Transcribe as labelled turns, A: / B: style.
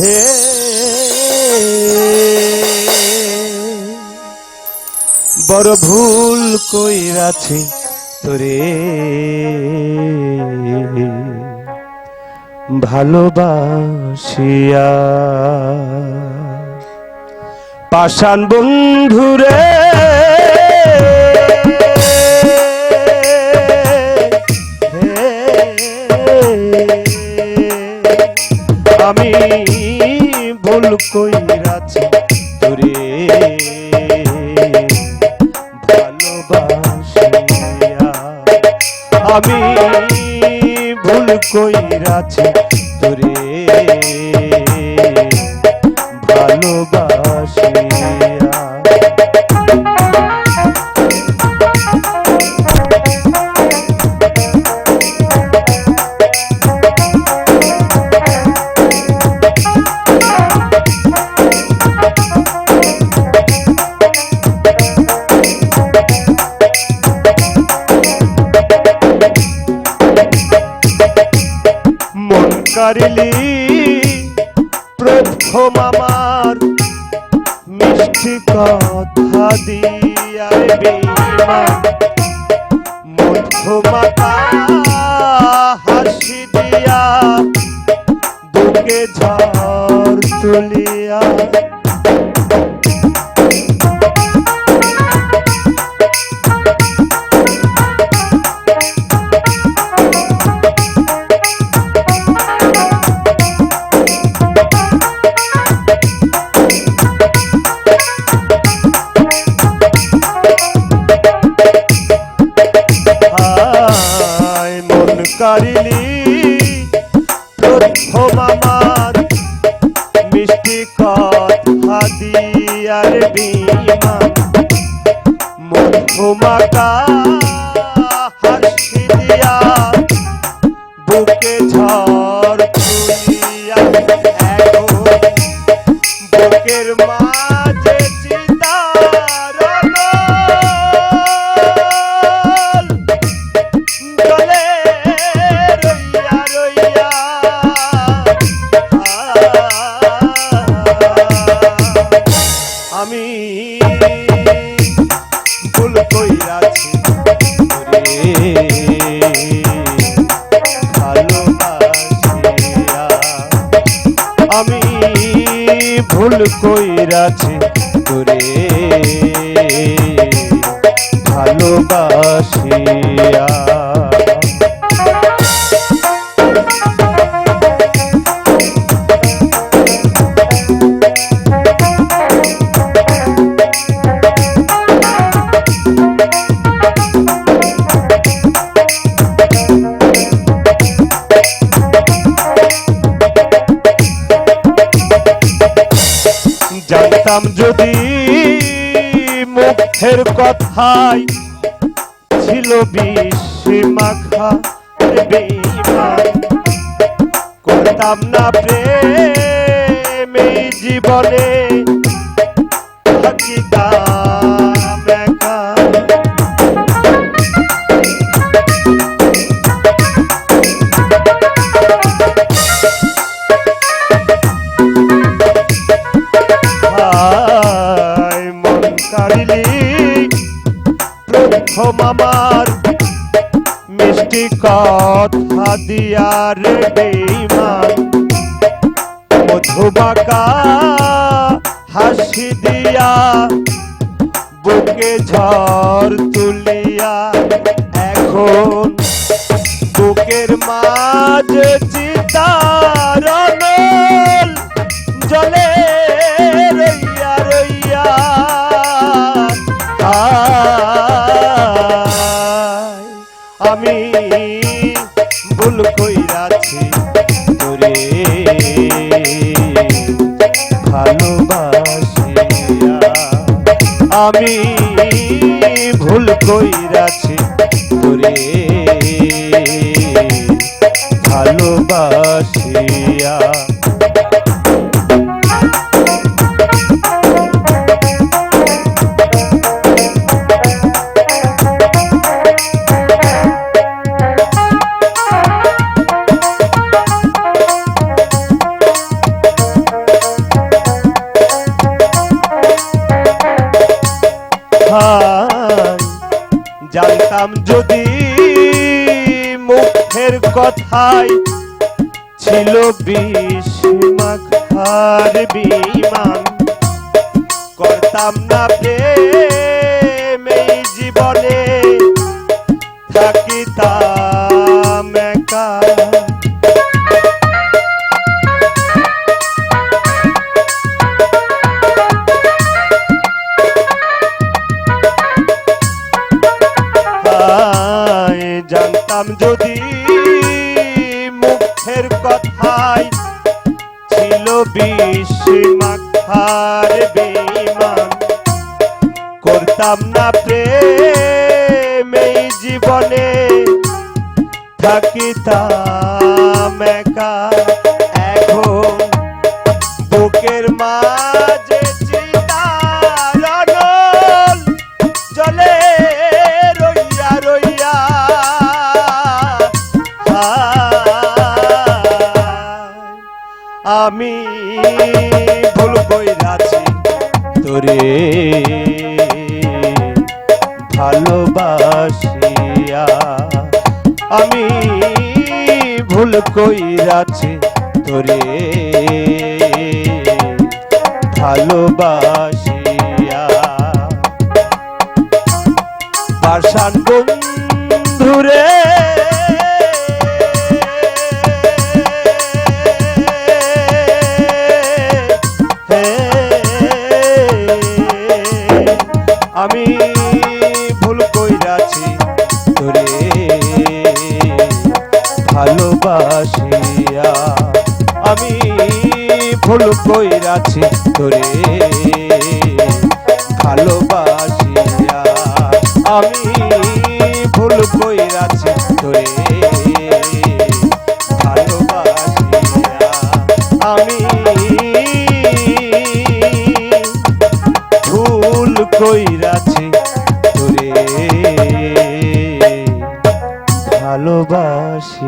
A: হে। বড় ভুল কইরাছি তোরে। ভালোবাসিয়া। পাষাণ বন্ধুরে। আমি ভুল কইরাছি তোরে। ভালোবাসিয়া কারিলি প্রথম আমার মিষ্টি কথা দিয়া বেইমান মধ্যমাতা হাসি দিয়া বুকে ঝড় তুলিয়া কারিলি প্রথম আমার মিষ্টি কথা দিয়ার বিমান। মধুমাকা হাসি দিয়া বুকে ঝড় আমি ভুল কইরাছি আমি ভুল কইরাছি তোরে। জানতাম যদি মুখের কথাই ছিল বেইমান। করতাম না প্রেম জীবনে হায় মন কারিলি আমার মিষ্টি কথা দিয়ার বেইমান মধুবাকা হাসি দিয়া বুকে ঝড় তুলিয়া, এখন বুকের মাঝে কইরাছি তোরে। ভালোবাসিয়া আমি ভুল কইরাছি তোরে। ভালোবাসিয়া মুখের কথাই ছিল বিষ বিমান। করতাম না প্রেম এই জীবনে থাকিতাম একা। জানতাম যদি মুখের কথাই ছিল বিষ মাখার বিমান। করতাম না প্রেম এই জীবনে থাকিতাম কইরাছি তোরে। ভালোবাসিয়া। পাষাণ বন্ধুরে। আমি ভুল কইরাছি তোরে ভালোবাসিয়া আমি ভুল কইরাছি তোরে ভালোবাসিয়া ভুল তোরে ভালোবাসিয়া